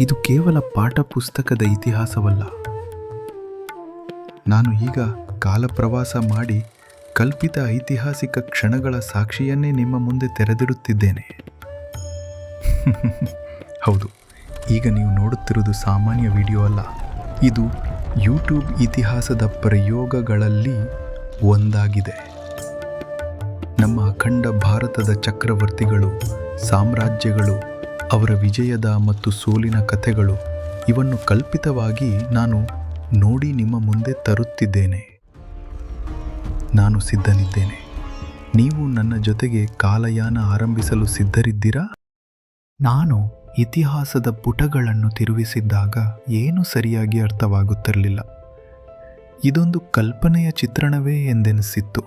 ಇದು ಕೇವಲ ಪಾಠ ಪುಸ್ತಕದ ಇತಿಹಾಸವಲ್ಲ. ನಾನು ಈಗ ಕಾಲಪ್ರವಾಸ ಮಾಡಿ ಕಲ್ಪಿತ ಐತಿಹಾಸಿಕ ಕ್ಷಣಗಳ ಸಾಕ್ಷಿಯನ್ನೇ ನಿಮ್ಮ ಮುಂದೆ ತೆರೆದಿಡುತ್ತಿದ್ದೇನೆ. ಹೌದು, ಈಗ ನೀವು ನೋಡುತ್ತಿರುವುದು ಸಾಮಾನ್ಯ ವಿಡಿಯೋ ಅಲ್ಲ. ಇದು ಯೂಟ್ಯೂಬ್ ಇತಿಹಾಸದ ಪ್ರಯೋಗಗಳಲ್ಲಿ ಒಂದಾಗಿದೆ. ನಮ್ಮ ಅಖಂಡ ಭಾರತದ ಚಕ್ರವರ್ತಿಗಳು, ಸಾಮ್ರಾಜ್ಯಗಳು ಅವರ ವಿಜಯದ ಮತ್ತು ಸೋಲಿನ ಕಥೆಗಳು ಇವನ್ನು ಕಲ್ಪಿತವಾಗಿ ನಾನು ನೋಡಿ ನಿಮ್ಮ ಮುಂದೆ ತರುತ್ತಿದ್ದೇನೆ. ನಾನು ಸಿದ್ಧನಿದ್ದೇನೆ. ನೀವು ನನ್ನ ಜೊತೆಗೆ ಕಾಲಯಾನ ಆರಂಭಿಸಲು ಸಿದ್ಧರಿದ್ದೀರಾ? ನಾನು ಇತಿಹಾಸದ ಪುಟಗಳನ್ನು ತಿರುಗಿಸಿದ್ದಾಗ ಏನು ಸರಿಯಾಗಿ ಅರ್ಥವಾಗುತ್ತಿರಲಿಲ್ಲ. ಇದೊಂದು ಕಲ್ಪನೆಯ ಚಿತ್ರಣವೇ ಎಂದೆನಿಸಿತ್ತು.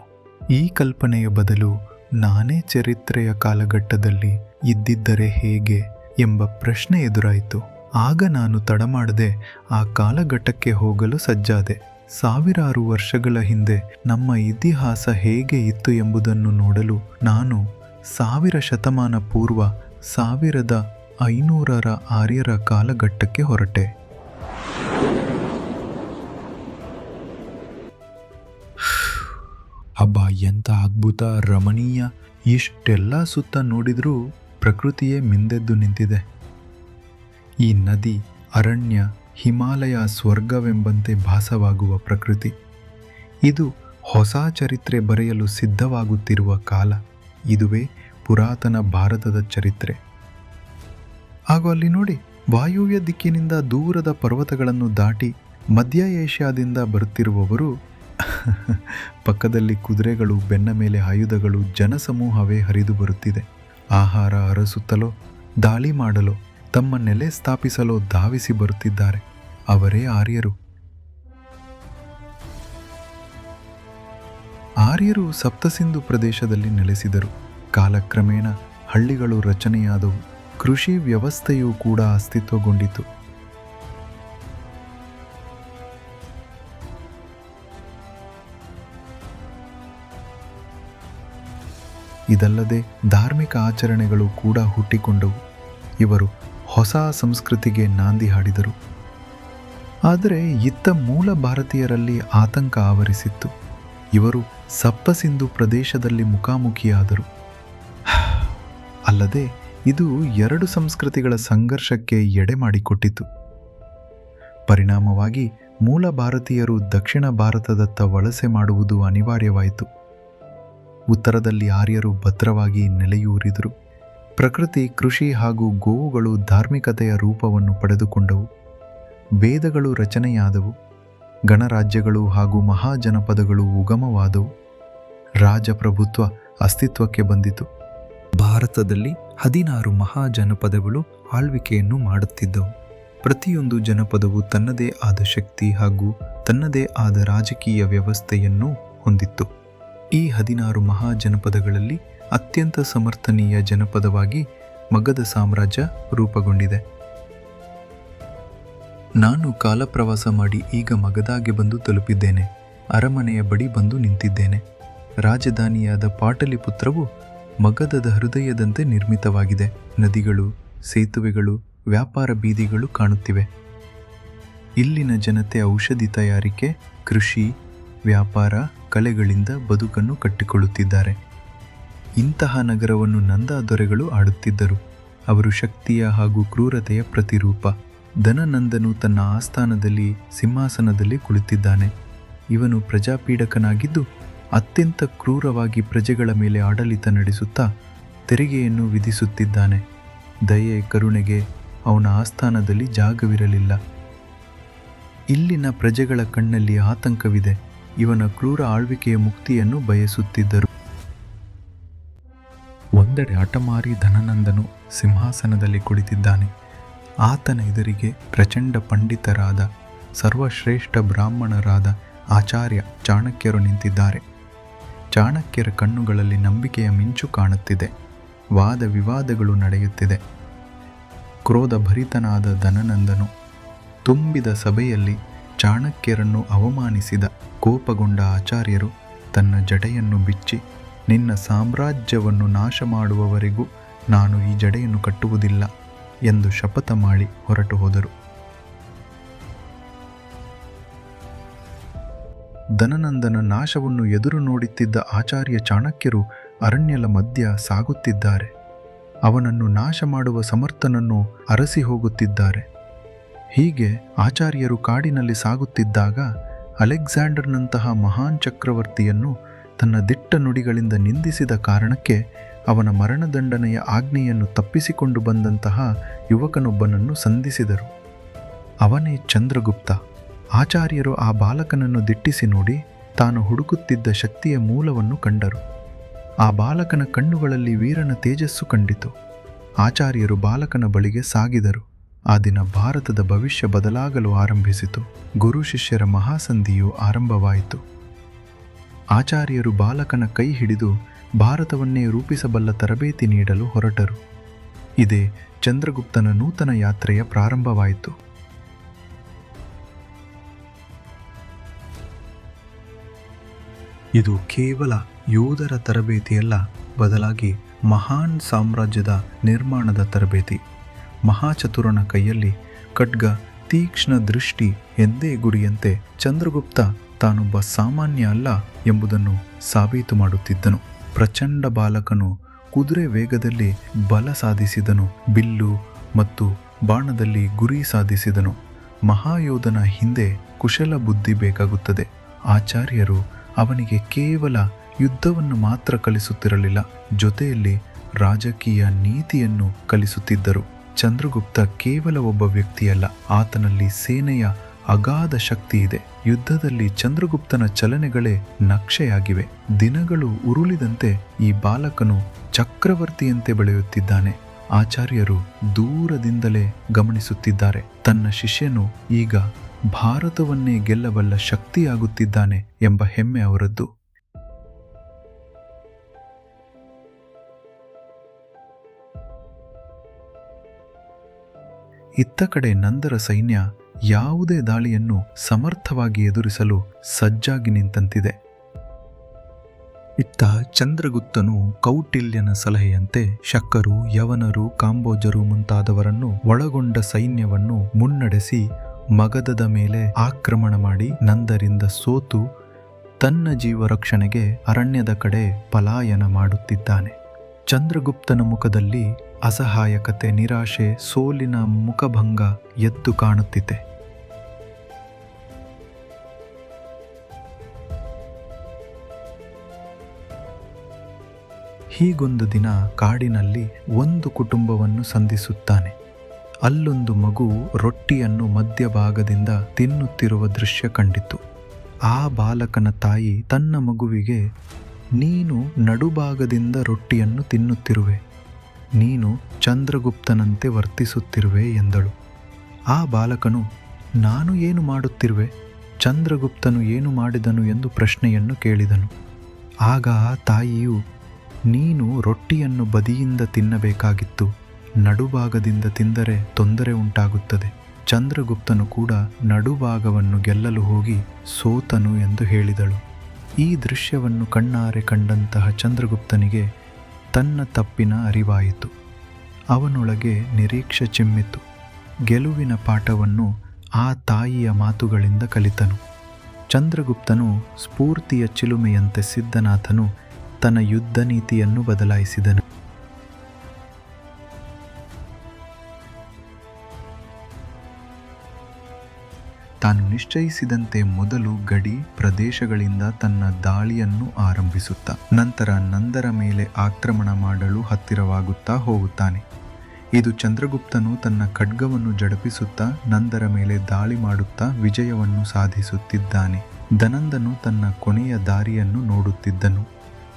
ಈ ಕಲ್ಪನೆಯ ಬದಲು ನಾನೇ ಚರಿತ್ರೆಯ ಕಾಲಘಟ್ಟದಲ್ಲಿ ಇದ್ದಿದ್ದರೆ ಹೇಗೆ? ಎಂಬ ಪ್ರಶ್ನೆ ಎದುರಾಯಿತು. ಆಗ ನಾನು ತಡಮಾಡದೆ ಆ ಕಾಲಘಟ್ಟಕ್ಕೆ ಹೋಗಲು ಸಜ್ಜಾದೆ. ಸಾವಿರಾರು ವರ್ಷಗಳ ಹಿಂದೆ ನಮ್ಮ ಇತಿಹಾಸ ಹೇಗೆ ಇತ್ತು ಎಂಬುದನ್ನು ನೋಡಲು ನಾನು ಸಾವಿರ ಶತಮಾನ ಪೂರ್ವ ಸಾವಿರದ ಐನೂರರ ಆರ್ಯರ ಕಾಲಘಟ್ಟಕ್ಕೆ ಹೊರಟೆ. ಹಬ್ಬ ಎಂಥ ಅದ್ಭುತ, ರಮಣೀಯ, ಇಷ್ಟೆಲ್ಲ ಸುತ್ತ ನೋಡಿದರೂ ಪ್ರಕೃತಿಯೇ ಮಿಂದೆದ್ದು ನಿಂತಿದೆ. ಈ ನದಿ, ಅರಣ್ಯ, ಹಿಮಾಲಯ ಸ್ವರ್ಗವೆಂಬಂತೆ ಭಾಸವಾಗುವ ಪ್ರಕೃತಿ. ಇದು ಹೊಸ ಚರಿತ್ರೆ ಬರೆಯಲು ಸಿದ್ಧವಾಗುತ್ತಿರುವ ಕಾಲ. ಇದುವೇ ಪುರಾತನ ಭಾರತದ ಚರಿತ್ರೆ. ಹಾಗೂ ಅಲ್ಲಿ ನೋಡಿ, ವಾಯುವ್ಯ ದಿಕ್ಕಿನಿಂದ ದೂರದ ಪರ್ವತಗಳನ್ನು ದಾಟಿ ಮಧ್ಯ ಏಷ್ಯಾದಿಂದ ಬರುತ್ತಿರುವವರು ಪಕ್ಕದಲ್ಲಿ ಕುದುರೆಗಳು, ಬೆನ್ನ ಮೇಲೆ ಆಯುಧಗಳು, ಜನಸಮೂಹವೇ ಹರಿದು ಬರುತ್ತಿದೆ. ಆಹಾರ ಅರಸುತ್ತಲೋ, ದಾಳಿ ಮಾಡಲು ತಮ್ಮ ನೆಲೆ ಸ್ಥಾಪಿಸಲು ಧಾವಿಸಿ ಬರುತ್ತಿದ್ದಾರೆ. ಅವರೇ ಆರ್ಯರು. ಆರ್ಯರು ಸಪ್ತಸಿಂಧು ಪ್ರದೇಶದಲ್ಲಿ ನೆಲೆಸಿದರು. ಕಾಲಕ್ರಮೇಣ ಹಳ್ಳಿಗಳು ರಚನೆಯಾದವು. ಕೃಷಿ ವ್ಯವಸ್ಥೆಯೂ ಕೂಡ ಅಸ್ತಿತ್ವಗೊಂಡಿತು. ಇದಲ್ಲದೆ ಧಾರ್ಮಿಕ ಆಚರಣೆಗಳು ಕೂಡ ಹುಟ್ಟಿಕೊಂಡವು. ಇವರು ಹೊಸ ಸಂಸ್ಕೃತಿಗೆ ನಾಂದಿ ಹಾಡಿದರು. ಆದರೆ ಇತ್ತ ಮೂಲ ಭಾರತೀಯರಲ್ಲಿ ಆತಂಕ ಆವರಿಸಿತ್ತು. ಇವರು ಸಪ್ಪಸಿಂಧು ಪ್ರದೇಶದಲ್ಲಿ ಮುಖಾಮುಖಿಯಾದರು. ಅಲ್ಲದೆ ಇದು ಎರಡು ಸಂಸ್ಕೃತಿಗಳ ಸಂಘರ್ಷಕ್ಕೆ ಎಡೆ ಮಾಡಿಕೊಟ್ಟಿತು. ಪರಿಣಾಮವಾಗಿ ಮೂಲ ಭಾರತೀಯರು ದಕ್ಷಿಣ ಭಾರತದತ್ತ ವಲಸೆ ಮಾಡುವುದು ಅನಿವಾರ್ಯವಾಯಿತು. ಉತ್ತರದಲ್ಲಿ ಆರ್ಯರು ಭದ್ರವಾಗಿ ನೆಲೆಯೂರಿದರು. ಪ್ರಕೃತಿ, ಕೃಷಿ ಹಾಗೂ ಗೋವುಗಳು ಧಾರ್ಮಿಕತೆಯ ರೂಪವನ್ನು ಪಡೆದುಕೊಂಡವು. ವೇದಗಳು ರಚನೆಯಾದವು. ಗಣರಾಜ್ಯಗಳು ಹಾಗೂ ಮಹಾಜನಪದಗಳು ಉಗಮವಾದವು. ರಾಜಪ್ರಭುತ್ವ ಅಸ್ತಿತ್ವಕ್ಕೆ ಬಂದಿತು. ಭಾರತದಲ್ಲಿ ಹದಿನಾರು ಮಹಾಜನಪದಗಳು ಆಳ್ವಿಕೆಯನ್ನು ಮಾಡುತ್ತಿದ್ದವು. ಪ್ರತಿಯೊಂದು ಜನಪದವು ತನ್ನದೇ ಆದ ಶಕ್ತಿ ಹಾಗೂ ತನ್ನದೇ ಆದ ರಾಜಕೀಯ ವ್ಯವಸ್ಥೆಯನ್ನು ಹೊಂದಿತ್ತು. ಈ ಹದಿನಾರು ಮಹಾಜನಪದಗಳಲ್ಲಿ ಅತ್ಯಂತ ಸಮರ್ಥನೀಯ ಜನಪದವಾಗಿ ಮಗಧ ಸಾಮ್ರಾಜ್ಯ ರೂಪುಗೊಂಡಿದೆ. ನಾನು ಕಾಲಪ್ರವಾಸ ಮಾಡಿ ಈಗ ಮಗದಾಗೆ ಬಂದು ತಲುಪಿದ್ದೇನೆ. ಅರಮನೆಯ ಬಳಿ ಬಂದು ನಿಂತಿದ್ದೇನೆ. ರಾಜಧಾನಿಯಾದ ಪಾಟಲಿಪುತ್ರವು ಮಗಧದ ಹೃದಯದಂತೆ ನಿರ್ಮಿತವಾಗಿದೆ. ನದಿಗಳು, ಸೇತುವೆಗಳು, ವ್ಯಾಪಾರ ಬೀದಿಗಳು ಕಾಣುತ್ತಿವೆ. ಇಲ್ಲಿನ ಜನತೆ ಔಷಧಿ ತಯಾರಿಕೆ, ಕೃಷಿ ವ್ಯಾಪಾರ ಕಲೆಗಳಿಂದ ಬದುಕನ್ನು ಕಟ್ಟಿಕೊಳ್ಳುತ್ತಿದ್ದಾರೆ. ಇಂತಹ ನಗರವನ್ನು ನಂದ ದೊರೆಗಳು ಆಡುತ್ತಿದ್ದರು. ಅವರು ಶಕ್ತಿಯ ಹಾಗೂ ಕ್ರೂರತೆಯ ಪ್ರತಿರೂಪ. ಧನನಂದನು ತನ್ನ ಆಸ್ಥಾನದಲ್ಲಿ, ಸಿಂಹಾಸನದಲ್ಲಿ ಕುಳಿತಿದ್ದಾನೆ. ಇವನು ಪ್ರಜಾಪೀಡಕನಾಗಿದ್ದು, ಅತ್ಯಂತ ಕ್ರೂರವಾಗಿ ಪ್ರಜೆಗಳ ಮೇಲೆ ಆಡಳಿತ ನಡೆಸುತ್ತಾ ತೆರಿಗೆಯನ್ನು ವಿಧಿಸುತ್ತಿದ್ದಾನೆ. ದಯೆ, ಕರುಣೆಗೆ ಅವನ ಆಸ್ಥಾನದಲ್ಲಿ ಜಾಗವಿರಲಿಲ್ಲ. ಇಲ್ಲಿನ ಪ್ರಜೆಗಳ ಕಣ್ಣಲ್ಲಿ ಆತಂಕವಿದೆ. ಇವನ ಕ್ರೂರ ಆಳ್ವಿಕೆಯ ಮುಕ್ತಿಯನ್ನು ಬಯಸುತ್ತಿದ್ದರು. ಒಂದೆಡೆ ಹಠಮಾರಿ ಧನನಂದನು ಸಿಂಹಾಸನದಲ್ಲಿ ಕುಳಿತಿದ್ದಾನೆ. ಆತನ ಎದುರಿಗೆ ಪ್ರಚಂಡ ಪಂಡಿತರಾದ, ಸರ್ವಶ್ರೇಷ್ಠ ಬ್ರಾಹ್ಮಣರಾದ ಆಚಾರ್ಯ ಚಾಣಕ್ಯರು ನಿಂತಿದ್ದಾರೆ. ಚಾಣಕ್ಯರ ಕಣ್ಣುಗಳಲ್ಲಿ ನಂಬಿಕೆಯ ಮಿಂಚು ಕಾಣುತ್ತಿದೆ. ವಾದ ವಿವಾದಗಳು ನಡೆಯುತ್ತಿದೆ. ಕ್ರೋಧಭರಿತನಾದ ಧನನಂದನು ತುಂಬಿದ ಸಭೆಯಲ್ಲಿ ಚಾಣಕ್ಯರನ್ನು ಅವಮಾನಿಸಿದ ಕೋಪಗೊಂಡ ಆಚಾರ್ಯರು ತನ್ನ ಜಡೆಯನ್ನು ಬಿಚ್ಚಿ, ನಿನ್ನ ಸಾಮ್ರಾಜ್ಯವನ್ನು ನಾಶ ಮಾಡುವವರೆಗೂ ನಾನು ಈ ಜಡೆಯನ್ನು ಕಟ್ಟುವುದಿಲ್ಲ ಎಂದು ಶಪಥ ಮಾಡಿ ಹೊರಟು ಹೋದರು. ಧನನಂದನ ನಾಶವನ್ನು ಎದುರು ನೋಡುತ್ತಿದ್ದ ಆಚಾರ್ಯ ಚಾಣಕ್ಯರು ಅರಣ್ಯಲ ಮಧ್ಯ ಸಾಗುತ್ತಿದ್ದಾರೆ. ಅವನನ್ನು ನಾಶ ಮಾಡುವ ಸಮರ್ಥನನ್ನು ಅರಸಿ ಹೋಗುತ್ತಿದ್ದಾರೆ. ಹೀಗೆ ಆಚಾರ್ಯರು ಕಾಡಿನಲ್ಲಿ ಸಾಗುತ್ತಿದ್ದಾಗ ಅಲೆಕ್ಸಾಂಡರ್ನಂತಹ ಮಹಾನ್ ಚಕ್ರವರ್ತಿಯನ್ನು ತನ್ನ ದಿಟ್ಟ ನುಡಿಗಳಿಂದ ನಿಂದಿಸಿದ ಕಾರಣಕ್ಕೆ ಅವನ ಮರಣದಂಡನೆಯ ಆಜ್ಞೆಯನ್ನು ತಪ್ಪಿಸಿಕೊಂಡು ಬಂದಂತಹ ಯುವಕನೊಬ್ಬನನ್ನು ಸಂಧಿಸಿದರು. ಅವನೇ ಚಂದ್ರಗುಪ್ತ. ಆಚಾರ್ಯರು ಆ ಬಾಲಕನನ್ನು ದಿಟ್ಟಿಸಿ ನೋಡಿ ತಾನು ಹುಡುಕುತ್ತಿದ್ದ ಶಕ್ತಿಯ ಮೂಲವನ್ನು ಕಂಡರು. ಆ ಬಾಲಕನ ಕಣ್ಣುಗಳಲ್ಲಿ ವೀರನ ತೇಜಸ್ಸು ಕಂಡಿತು. ಆಚಾರ್ಯರು ಬಾಲಕನ ಬಳಿಗೆ ಸಾಗಿದರು. ಆ ದಿನ ಭಾರತದ ಭವಿಷ್ಯ ಬದಲಾಗಲು ಆರಂಭಿಸಿತು. ಗುರು ಶಿಷ್ಯರ ಮಹಾಸಂಧಿಯು ಆರಂಭವಾಯಿತು. ಆಚಾರ್ಯರು ಬಾಲಕನ ಕೈ ಹಿಡಿದು ಭಾರತವನ್ನೇ ರೂಪಿಸಬಲ್ಲ ತರಬೇತಿ ನೀಡಲು ಹೊರಟರು. ಇದೇ ಚಂದ್ರಗುಪ್ತನ ನೂತನ ಯಾತ್ರೆಯ ಪ್ರಾರಂಭವಾಯಿತು. ಇದು ಕೇವಲ ಯೋಧರ ತರಬೇತಿಯಲ್ಲ, ಬದಲಾಗಿ ಮಹಾನ್ ಸಾಮ್ರಾಜ್ಯದ ನಿರ್ಮಾಣದ ತರಬೇತಿ. ಮಹಾಚತುರನ ಕೈಯಲ್ಲಿ ಖಡ್ಗ, ತೀಕ್ಷ್ಣ ದೃಷ್ಟಿ ಎಂದೇ ಗುರಿಯಂತೆ ಚಂದ್ರಗುಪ್ತ ತಾನೊಬ್ಬ ಸಾಮಾನ್ಯ ಅಲ್ಲ ಎಂಬುದನ್ನು ಸಾಬೀತು ಮಾಡುತ್ತಿದ್ದನು. ಪ್ರಚಂಡ ಬಾಲಕನು ಕುದುರೆ ವೇಗದಲ್ಲಿ ಬಲ ಸಾಧಿಸಿದನು, ಬಿಲ್ಲು ಮತ್ತು ಬಾಣದಲ್ಲಿ ಗುರಿ ಸಾಧಿಸಿದನು. ಮಹಾಯೋಧನ ಹಿಂದೆ ಕುಶಲ ಬುದ್ಧಿ ಬೇಕಾಗುತ್ತದೆ. ಆಚಾರ್ಯರು ಅವನಿಗೆ ಕೇವಲ ಯುದ್ಧವನ್ನು ಮಾತ್ರ ಕಲಿಸುತ್ತಿರಲಿಲ್ಲ, ಜೊತೆಯಲ್ಲಿ ರಾಜಕೀಯ ನೀತಿಯನ್ನು ಕಲಿಸುತ್ತಿದ್ದರು. ಚಂದ್ರಗುಪ್ತ ಕೇವಲ ಒಬ್ಬ ವ್ಯಕ್ತಿಯಲ್ಲ. ಆತನಲ್ಲಿ ಸೇನೆಯ ಅಗಾಧ ಶಕ್ತಿ ಇದೆ. ಯುದ್ಧದಲ್ಲಿ ಚಂದ್ರಗುಪ್ತನ ಚಲನೆಗಳೇ ನಕ್ಷೆಯಾಗಿವೆ. ದಿನಗಳು ಉರುಳಿದಂತೆ ಈ ಬಾಲಕನು ಚಕ್ರವರ್ತಿಯಂತೆ ಬೆಳೆಯುತ್ತಿದ್ದಾನೆ. ಆಚಾರ್ಯರು ದೂರದಿಂದಲೇ ಗಮನಿಸುತ್ತಿದ್ದಾರೆ. ತನ್ನ ಶಿಷ್ಯನು ಈಗ ಭಾರತವನ್ನೇ ಗೆಲ್ಲಬಲ್ಲ ಶಕ್ತಿಯಾಗುತ್ತಿದ್ದಾನೆ ಎಂಬ ಹೆಮ್ಮೆ ಅವರದ್ದು. ಇತ್ತ ಕಡೆ ನಂದರ ಸೈನ್ಯ ಯಾವುದೇ ದಾಳಿಯನ್ನು ಸಮರ್ಥವಾಗಿ ಎದುರಿಸಲು ಸಜ್ಜಾಗಿ ನಿಂತಂತಿದೆ. ಇತ್ತ ಚಂದ್ರಗುಪ್ತನು ಕೌಟಿಲ್ಯನ ಸಲಹೆಯಂತೆ ಶಕ್ಕರು, ಯವನರು, ಕಾಂಬೋಜರು ಮುಂತಾದವರನ್ನು ಒಳಗೊಂಡ ಸೈನ್ಯವನ್ನು ಮುನ್ನಡೆಸಿ ಮಗದದ ಮೇಲೆ ಆಕ್ರಮಣ ಮಾಡಿ ನಂದರಿಂದ ಸೋತು ತನ್ನ ಜೀವ ರಕ್ಷಣೆಗೆ ಅರಣ್ಯದ ಕಡೆ ಪಲಾಯನ ಮಾಡುತ್ತಿದ್ದಾನೆ. ಚಂದ್ರಗುಪ್ತನ ಮುಖದಲ್ಲಿ ಅಸಹಾಯಕತೆ, ನಿರಾಶೆ, ಸೋಲಿನ ಮುಖಭಂಗ ಎದ್ದು ಕಾಣುತ್ತಿದೆ. ಹೀಗೊಂದು ದಿನ ಕಾಡಿನಲ್ಲಿ ಒಂದು ಕುಟುಂಬವನ್ನು ಸಂಧಿಸುತ್ತಾನೆ. ಅಲ್ಲೊಂದು ಮಗು ರೊಟ್ಟಿಯನ್ನು ಮಧ್ಯಭಾಗದಿಂದ ತಿನ್ನುತ್ತಿರುವ ದೃಶ್ಯ ಕಂಡಿತು. ಆ ಬಾಲಕನ ತಾಯಿ ತನ್ನ ಮಗುವಿಗೆ ನೀನು ನಡುಭಾಗದಿಂದ ರೊಟ್ಟಿಯನ್ನು ತಿನ್ನುತ್ತಿರುವೆ. ನೀನು ಚಂದ್ರಗುಪ್ತನಂತೆ ವರ್ತಿಸುತ್ತಿರುವೆ ಎಂದಳು. ಆ ಬಾಲಕನು, ನಾನು ಏನು ಮಾಡುತ್ತಿರುವೆ? ಚಂದ್ರಗುಪ್ತನು ಏನು ಮಾಡಿದನು ಎಂದು ಪ್ರಶ್ನೆಯನ್ನು ಕೇಳಿದನು. ಆಗ ಆ ತಾಯಿಯು, ನೀನು ರೊಟ್ಟಿಯನ್ನು ಬದಿಯಿಂದ ತಿನ್ನಬೇಕಾಗಿತ್ತು. ನಡುಭಾಗದಿಂದ ತಿಂದರೆ ತೊಂದರೆ ಉಂಟಾಗುತ್ತದೆ. ಚಂದ್ರಗುಪ್ತನು ಕೂಡ ನಡುಭಾಗವನ್ನು ಗೆಲ್ಲಲು ಹೋಗಿ ಸೋತನು ಎಂದು ಹೇಳಿದಳು. ಈ ದೃಶ್ಯವನ್ನು ಕಣ್ಣಾರೆ ಕಂಡಂತಹ ಚಂದ್ರಗುಪ್ತನಿಗೆ ತನ್ನ ತಪ್ಪಿನ ಅರಿವಾಯಿತು. ಅವನೊಳಗೆ ನಿರೀಕ್ಷೆ ಚಿಮ್ಮಿತು. ಗೆಲುವಿನ ಪಾಠವನ್ನು ಆ ತಾಯಿಯ ಮಾತುಗಳಿಂದ ಕಲಿತನು. ಚಂದ್ರಗುಪ್ತನು ಸ್ಫೂರ್ತಿಯ ಚಿಲುಮೆಯಂತೆ ಸಿದ್ಧನಾಥನು ತನ್ನ ಯುದ್ಧ ನೀತಿಯನ್ನು ಬದಲಾಯಿಸಿದನು. ತಾನು ನಿಶ್ಚಯಿಸಿದಂತೆ ಮೊದಲು ಗಡಿ ಪ್ರದೇಶಗಳಿಂದ ತನ್ನ ದಾಳಿಯನ್ನು ಆರಂಭಿಸುತ್ತಾ, ನಂತರ ನಂದರ ಮೇಲೆ ಆಕ್ರಮಣ ಮಾಡಲು ಹತ್ತಿರವಾಗುತ್ತಾ ಹೋಗುತ್ತಾನೆ. ಇದು ಚಂದ್ರಗುಪ್ತನು ತನ್ನ ಖಡ್ಗವನ್ನು ಜಡಪಿಸುತ್ತಾ, ನಂದರ ಮೇಲೆ ದಾಳಿ ಮಾಡುತ್ತಾ ವಿಜಯವನ್ನು ಸಾಧಿಸುತ್ತಿದ್ದಾನೆ. ದನಂದನು ತನ್ನ ಕೊನೆಯ ದಾರಿಯನ್ನು ನೋಡುತ್ತಿದ್ದನು.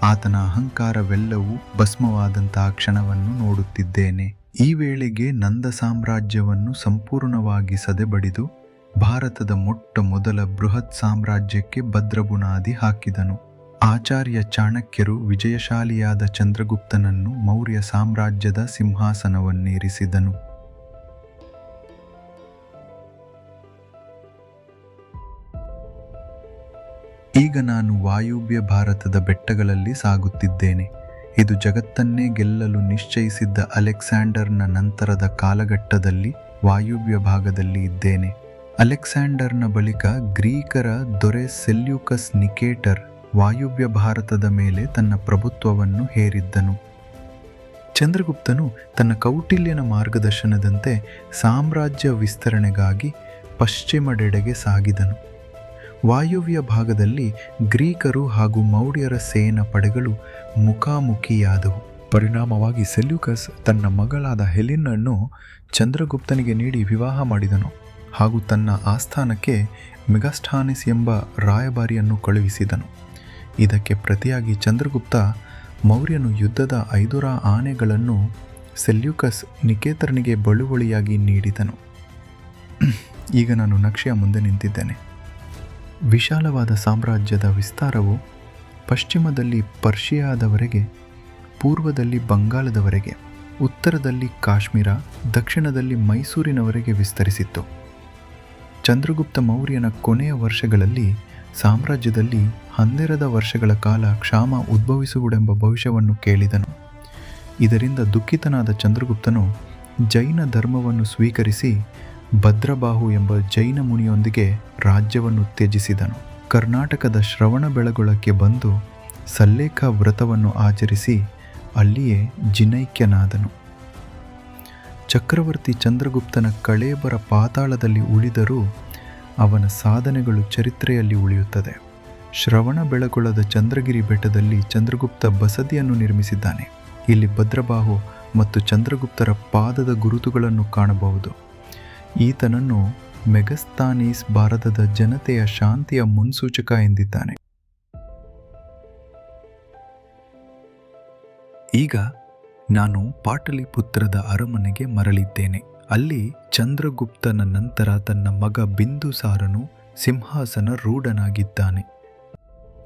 ಆತನ ಅಹಂಕಾರವೆಲ್ಲವೂ ಭಸ್ಮವಾದಂತಹ ಕ್ಷಣವನ್ನು ನೋಡುತ್ತಿದ್ದೇನೆ. ಈ ವೇಳೆಗೆ ನಂದ ಸಾಮ್ರಾಜ್ಯವನ್ನು ಸಂಪೂರ್ಣವಾಗಿ ಸದೆಬಡಿದು ಭಾರತದ ಮೊಟ್ಟ ಮೊದಲ ಬೃಹತ್ ಸಾಮ್ರಾಜ್ಯಕ್ಕೆ ಭದ್ರಬುನಾದಿ ಹಾಕಿದನು. ಆಚಾರ್ಯ ಚಾಣಕ್ಯರು ವಿಜಯಶಾಲಿಯಾದ ಚಂದ್ರಗುಪ್ತನನ್ನು ಮೌರ್ಯ ಸಾಮ್ರಾಜ್ಯದ ಸಿಂಹಾಸನವನ್ನೇರಿಸಿದನು. ಈಗ ನಾನು ವಾಯುವ್ಯ ಭಾರತದ ಬೆಟ್ಟಗಳಲ್ಲಿ ಸಾಗುತ್ತಿದ್ದೇನೆ. ಇದು ಜಗತ್ತನ್ನೇ ಗೆಲ್ಲಲು ನಿಶ್ಚಯಿಸಿದ್ದ ಅಲೆಕ್ಸಾಂಡರ್ನ ನಂತರದ ಕಾಲಘಟ್ಟದಲ್ಲಿ ವಾಯುವ್ಯ ಭಾಗದಲ್ಲಿ ಇದ್ದೇನೆ. ಅಲೆಕ್ಸಾಂಡರ್ನ ಬಳಿಕ ಗ್ರೀಕರ ದೊರೆ ಸೆಲ್ಯೂಕಸ್ ನಿಕೇಟರ್ ವಾಯುವ್ಯ ಭಾರತದ ಮೇಲೆ ತನ್ನ ಪ್ರಭುತ್ವವನ್ನು ಹೇರಿದ್ದನು. ಚಂದ್ರಗುಪ್ತನು ತನ್ನ ಕೌಟಿಲ್ಯನ ಮಾರ್ಗದರ್ಶನದಂತೆ ಸಾಮ್ರಾಜ್ಯ ವಿಸ್ತರಣೆಗಾಗಿ ಪಶ್ಚಿಮಡೆಡೆಗೆ ಸಾಗಿದನು. ವಾಯುವ್ಯ ಭಾಗದಲ್ಲಿ ಗ್ರೀಕರು ಹಾಗೂ ಮೌರ್ಯರ ಸೇನಾ ಪಡೆಗಳು ಮುಖಾಮುಖಿಯಾದವು. ಪರಿಣಾಮವಾಗಿ ಸೆಲ್ಯೂಕಸ್ ತನ್ನ ಮಗಳಾದ ಹೆಲಿನನ್ನು ಚಂದ್ರಗುಪ್ತನಿಗೆ ನೀಡಿ ವಿವಾಹ ಮಾಡಿದನು. ಹಾಗೂ ತನ್ನ ಆಸ್ಥಾನಕ್ಕೆ ಮೆಗಾಸ್ಟಾನಿಸ್ ಎಂಬ ರಾಯಭಾರಿಯನ್ನು ಕಳುಹಿಸಿದನು. ಇದಕ್ಕೆ ಪ್ರತಿಯಾಗಿ ಚಂದ್ರಗುಪ್ತ ಮೌರ್ಯನು ಯುದ್ಧದ ಐದುರ ಆನೆಗಳನ್ನು ಸೆಲ್ಯೂಕಸ್ ನಿಕೇತರನಿಗೆ ಬಳುವಳಿಯಾಗಿ ನೀಡಿದನು. ಈಗ ನಾನು ನಕ್ಷೆಯ ಮುಂದೆ ನಿಂತಿದ್ದೇನೆ. ವಿಶಾಲವಾದ ಸಾಮ್ರಾಜ್ಯದ ವಿಸ್ತಾರವು ಪಶ್ಚಿಮದಲ್ಲಿ ಪರ್ಷಿಯಾದವರೆಗೆ, ಪೂರ್ವದಲ್ಲಿ ಬಂಗಾಳದವರೆಗೆ, ಉತ್ತರದಲ್ಲಿ ಕಾಶ್ಮೀರ, ದಕ್ಷಿಣದಲ್ಲಿ ಮೈಸೂರಿನವರೆಗೆ ವಿಸ್ತರಿಸಿತ್ತು. ಚಂದ್ರಗುಪ್ತ ಮೌರ್ಯನ ಕೊನೆಯ ವರ್ಷಗಳಲ್ಲಿ ಸಾಮ್ರಾಜ್ಯದಲ್ಲಿ ಹನ್ನೆರಡು ವರ್ಷಗಳ ಕಾಲ ಕ್ಷಾಮ ಉದ್ಭವಿಸುವುದೆಂಬ ಭವಿಷ್ಯವನ್ನು ಕೇಳಿದನು. ಇದರಿಂದ ದುಃಖಿತನಾದ ಚಂದ್ರಗುಪ್ತನು ಜೈನ ಧರ್ಮವನ್ನು ಸ್ವೀಕರಿಸಿ ಭದ್ರಬಾಹು ಎಂಬ ಜೈನ ಮುನಿಯೊಂದಿಗೆ ರಾಜ್ಯವನ್ನು ತ್ಯಜಿಸಿದನು. ಕರ್ನಾಟಕದ ಶ್ರವಣ ಬೆಳಗೊಳಕ್ಕೆ ಬಂದು ಸಲ್ಲೇಖ ವ್ರತವನ್ನು ಆಚರಿಸಿ ಅಲ್ಲಿಯೇ ಜಿನೈಕ್ಯನಾದನು. ಚಕ್ರವರ್ತಿ ಚಂದ್ರಗುಪ್ತನ ಕಳೇಬರ ಪಾತಾಳದಲ್ಲಿ ಉಳಿದರೂ ಅವನ ಸಾಧನೆಗಳು ಚರಿತ್ರೆಯಲ್ಲಿ ಉಳಿಯುತ್ತದೆ. ಶ್ರವಣ ಬೆಳಗೊಳದ ಚಂದ್ರಗಿರಿ ಬೆಟ್ಟದಲ್ಲಿ ಚಂದ್ರಗುಪ್ತ ಬಸದಿಯನ್ನು ನಿರ್ಮಿಸಿದ್ದಾನೆ. ಇಲ್ಲಿ ಭದ್ರಬಾಹು ಮತ್ತು ಚಂದ್ರಗುಪ್ತರ ಪಾದದ ಗುರುತುಗಳನ್ನು ಕಾಣಬಹುದು. ಈತನನ್ನು ಮೆಗಸ್ತಾನೀಸ್ ಭಾರತದ ಜನತೆಯ ಶಾಂತಿಯ ಮುನ್ಸೂಚಕ ಎಂದಿದ್ದಾನೆ. ಈಗ ನಾನು ಪಾಟಲಿಪುತ್ರದ ಅರಮನೆಗೆ ಮರಳಿದ್ದೇನೆ. ಅಲ್ಲಿ ಚಂದ್ರಗುಪ್ತನ ನಂತರ ತನ್ನ ಮಗ ಬಿಂದುಸಾರನು ಸಿಂಹಾಸನ ರೂಢನಾಗಿದ್ದಾನೆ.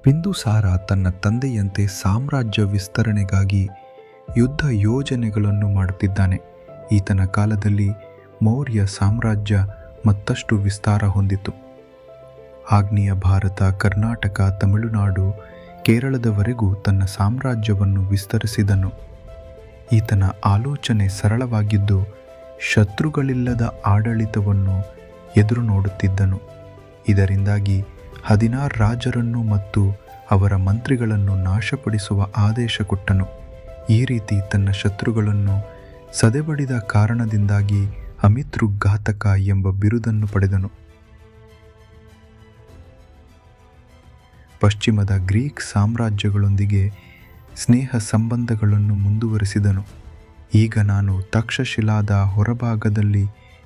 ಬಿಂದುಸಾರ ತನ್ನ ತಂದೆಯಂತೆ ಸಾಮ್ರಾಜ್ಯ ವಿಸ್ತರಣೆಗಾಗಿ ಯುದ್ಧ ಯೋಜನೆಗಳನ್ನು ಮಾಡುತ್ತಿದ್ದಾನೆ. ಈತನ ಕಾಲದಲ್ಲಿ ಮೌರ್ಯ ಸಾಮ್ರಾಜ್ಯ ಮತ್ತಷ್ಟು ವಿಸ್ತಾರ ಹೊಂದಿತು. ಆಗ್ನೇಯ ಭಾರತ, ಕರ್ನಾಟಕ, ತಮಿಳುನಾಡು, ಕೇರಳದವರೆಗೂ ತನ್ನ ಸಾಮ್ರಾಜ್ಯವನ್ನು ವಿಸ್ತರಿಸಿದನು. ಈತನ ಆಲೋಚನೆ ಸರಳವಾಗಿದ್ದು ಶತ್ರುಗಳಿಲ್ಲದ ಆಡಳಿತವನ್ನು ಎದುರು ನೋಡುತ್ತಿದ್ದನು. ಇದರಿಂದಾಗಿ ಹದಿನಾರು ರಾಜರನ್ನು ಮತ್ತು ಅವರ ಮಂತ್ರಿಗಳನ್ನು ನಾಶಪಡಿಸುವ ಆದೇಶ ಕೊಟ್ಟನು. ಈ ರೀತಿ ತನ್ನ ಶತ್ರುಗಳನ್ನು ಸದೆಬಡಿದ ಕಾರಣದಿಂದಾಗಿ ಅಮಿತೃಘಾತಕ ಎಂಬ ಬಿರುದನ್ನು ಪಡೆದನು. ಪಶ್ಚಿಮದ ಗ್ರೀಕ್ ಸಾಮ್ರಾಜ್ಯಗಳೊಂದಿಗೆ ಸ್ನೇಹ ಸಂಬಂಧಗಳನ್ನು ಮುಂದುವರಿಸಿದನು. ಈಗ ನಾನು ತಕ್ಷಶಿಲಾದ ಹೊರಭಾಗದಲ್ಲಿ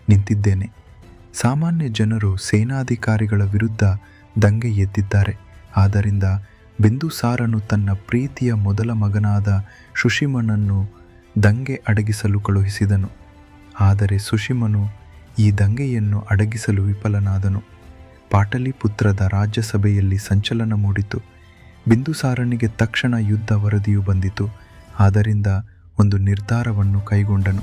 ನಿಂತಿದ್ದೇನೆ. ಸಾಮಾನ್ಯ ಜನರು ಸೇನಾಧಿಕಾರಿಗಳ ವಿರುದ್ಧ ದಂಗೆ ಎದ್ದಿದ್ದಾರೆ. ಆದ್ದರಿಂದ ಬಿಂದುಸಾರನು ತನ್ನ ಪ್ರೀತಿಯ ಮೊದಲ ಮಗನಾದ ಸುಶಿಮನನ್ನು ದಂಗೆ ಅಡಗಿಸಲು ಕಳುಹಿಸಿದನು. ಆದರೆ ಸುಶಿಮನು ಈ ದಂಗೆಯನ್ನು ಅಡಗಿಸಲು ವಿಫಲನಾದನು. ಪಾಟಲಿಪುತ್ರದ ರಾಜ್ಯಸಭೆಯಲ್ಲಿ ಸಂಚಲನ ಮೂಡಿತು. ಬಿಂದುಸಾರನಿಗೆ ತಕ್ಷಣ ಯುದ್ಧ ವರದಿಯು ಬಂದಿತು. ಆದ್ದರಿಂದ ಒಂದು ನಿರ್ಧಾರವನ್ನು ಕೈಗೊಂಡನು.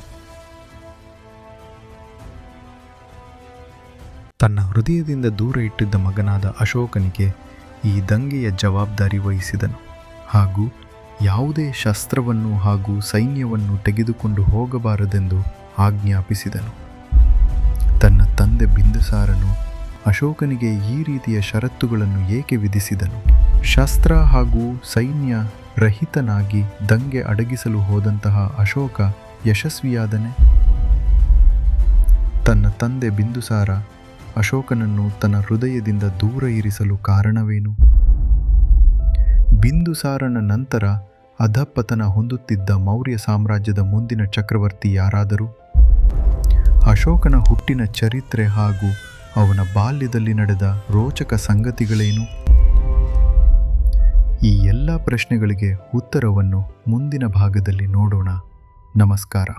ತನ್ನ ಹೃದಯದಿಂದ ದೂರ ಇಟ್ಟಿದ್ದ ಮಗನಾದ ಅಶೋಕನಿಗೆ ಈ ದಂಗೆಯ ಜವಾಬ್ದಾರಿ ವಹಿಸಿದನು. ಹಾಗೂ ಯಾವುದೇ ಶಸ್ತ್ರವನ್ನು ಹಾಗೂ ಸೈನ್ಯವನ್ನು ತೆಗೆದುಕೊಂಡು ಹೋಗಬಾರದೆಂದು ಆಜ್ಞಾಪಿಸಿದನು. ತನ್ನ ತಂದೆ ಬಿಂದುಸಾರನು ಅಶೋಕನಿಗೆ ಈ ರೀತಿಯ ಷರತ್ತುಗಳನ್ನು ಏಕೆ ವಿಧಿಸಿದನು? ಶಸ್ತ್ರ ಹಾಗೂ ಸೈನ್ಯ ರಹಿತನಾಗಿ ದಂಗೆ ಅಡಗಿಸಲು ಹೋದಂತಹ ಅಶೋಕ ಯಶಸ್ವಿಯಾದನೆ. ತನ್ನ ತಂದೆ ಬಿಂದುಸಾರ ಅಶೋಕನನ್ನು ತನ್ನ ಹೃದಯದಿಂದ ದೂರ ಇರಿಸಲು ಕಾರಣವೇನು? ಬಿಂದುಸಾರನ ನಂತರ ಅಧಪತನ ಹೊಂದುತ್ತಿದ್ದ ಮೌರ್ಯ ಸಾಮ್ರಾಜ್ಯದ ಮುಂದಿನ ಚಕ್ರವರ್ತಿ ಯಾರಾದರೂ? ಅಶೋಕನ ಹುಟ್ಟಿನ ಚರಿತ್ರೆ ಹಾಗೂ ಅವನ ಬಾಲ್ಯದಲ್ಲಿ ನಡೆದ ರೋಚಕ ಸಂಗತಿಗಳೇನು? ಈ ಎಲ್ಲ ಪ್ರಶ್ನೆಗಳಿಗೆ ಉತ್ತರವನ್ನು ಮುಂದಿನ ಭಾಗದಲ್ಲಿ ನೋಡೋಣ. ನಮಸ್ಕಾರ.